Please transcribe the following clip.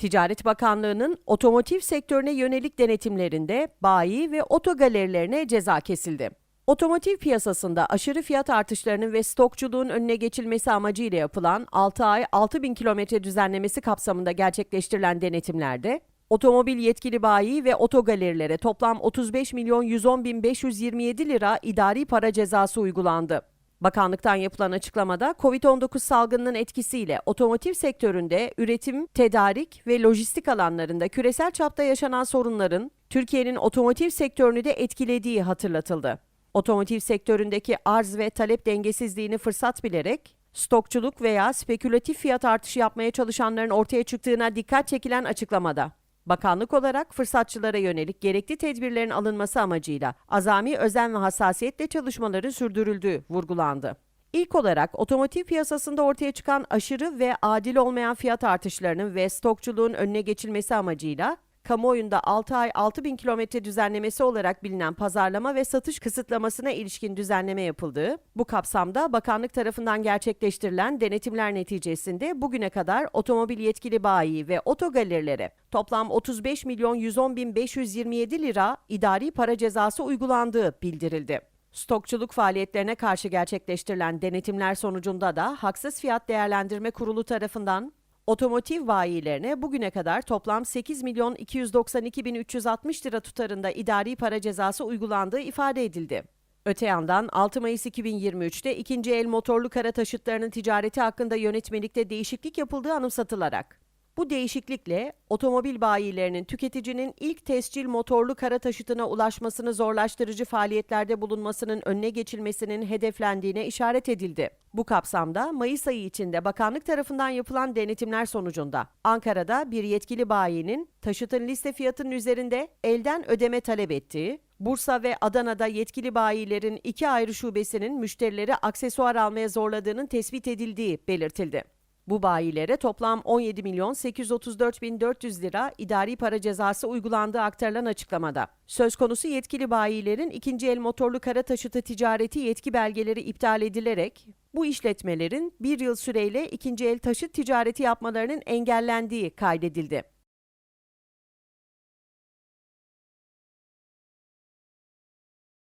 Ticaret Bakanlığı'nın otomotiv sektörüne yönelik denetimlerinde bayi ve otogalerilerine ceza kesildi. Otomotiv piyasasında aşırı fiyat artışlarının ve stokçuluğun önüne geçilmesi amacıyla yapılan 6 ay 6000 kilometre düzenlemesi kapsamında gerçekleştirilen denetimlerde otomobil yetkili bayi ve otogalerilere toplam 35 milyon 110 bin 527 lira idari para cezası uygulandı. Bakanlıktan yapılan açıklamada COVID-19 salgınının etkisiyle otomotiv sektöründe üretim, tedarik ve lojistik alanlarında küresel çapta yaşanan sorunların Türkiye'nin otomotiv sektörünü de etkilediği hatırlatıldı. Otomotiv sektöründeki arz ve talep dengesizliğini fırsat bilerek stokçuluk veya spekülatif fiyat artışı yapmaya çalışanların ortaya çıktığına dikkat çekilen açıklamada Bakanlık olarak fırsatçılara yönelik gerekli tedbirlerin alınması amacıyla azami özen ve hassasiyetle çalışmaların sürdürüldüğü vurgulandı. İlk olarak otomotiv piyasasında ortaya çıkan aşırı ve adil olmayan fiyat artışlarının ve stokçuluğun önüne geçilmesi amacıyla kamuoyunda 6 ay 6000 kilometre düzenlemesi olarak bilinen pazarlama ve satış kısıtlamasına ilişkin düzenleme yapıldığı, bu kapsamda bakanlık tarafından gerçekleştirilen denetimler neticesinde bugüne kadar otomobil yetkili bayi ve otogallerilere toplam 35 milyon 110 bin 527 lira idari para cezası uygulandığı bildirildi. Stokçuluk faaliyetlerine karşı gerçekleştirilen denetimler sonucunda da Haksız Fiyat Değerlendirme Kurulu tarafından Otomotiv bayilerine bugüne kadar toplam 8 milyon 292 bin 360 lira tutarında idari para cezası uygulandığı ifade edildi. Öte yandan 6 Mayıs 2023'te ikinci el motorlu kara taşıtlarının ticareti hakkında yönetmelikte değişiklik yapıldığı anımsatılarak bu değişiklikle otomobil bayilerinin tüketicinin ilk tescil motorlu kara taşıtına ulaşmasını zorlaştırıcı faaliyetlerde bulunmasının önüne geçilmesinin hedeflendiğine işaret edildi. Bu kapsamda Mayıs ayı içinde bakanlık tarafından yapılan denetimler sonucunda Ankara'da bir yetkili bayinin taşıtın liste fiyatının üzerinde elden ödeme talep ettiği, Bursa ve Adana'da yetkili bayilerin iki ayrı şubesinin müşterileri aksesuar almaya zorladığının tespit edildiği belirtildi. Bu bayilere toplam 17 milyon 834 bin 400 lira idari para cezası uygulandığı aktarılan açıklamada. Söz konusu yetkili bayilerin ikinci el motorlu kara taşıtı ticareti yetki belgeleri iptal edilerek bu işletmelerin bir yıl süreyle ikinci el taşıt ticareti yapmalarının engellendiği kaydedildi.